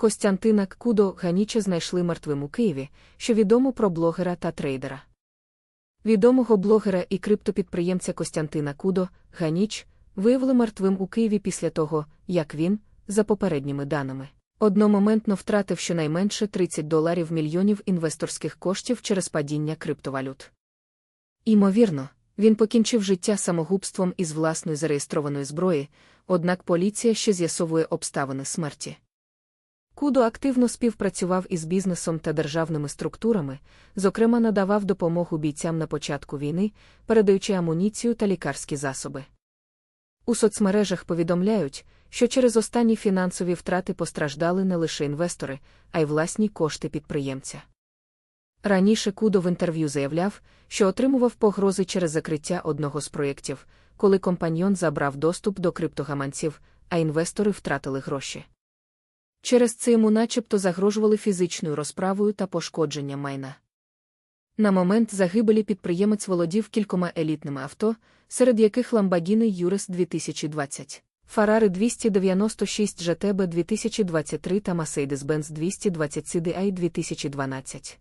Костянтина Кудо Ганіча знайшли мертвим у Києві, що відомо про блогера та трейдера. Відомого блогера і криптопідприємця Костянтина Кудо Ганіч виявили мертвим у Києві після того, як він, за попередніми даними, одномоментно втратив щонайменше 30 доларів мільйонів інвесторських коштів через падіння криптовалют. Імовірно, він покінчив життя самогубством із власної зареєстрованої зброї, однак поліція ще з'ясовує обставини смерті. Кудо активно співпрацював із бізнесом та державними структурами, зокрема надавав допомогу бійцям на початку війни, передаючи амуніцію та лікарські засоби. У соцмережах повідомляють, що через останні фінансові втрати постраждали не лише інвестори, а й власні кошти підприємця. Раніше Кудо в інтерв'ю заявляв, що отримував погрози через закриття одного з проєктів, коли компаньйон забрав доступ до криптогаманців, а інвестори втратили гроші. Через це йому начебто загрожували фізичною розправою та пошкодженням майна. На момент загибелі підприємець володів кількома елітними авто, серед яких Lamborghini Urus 2020, Ferrari 296 GTB 2023 та Mercedes-Benz 220 CDI 2012.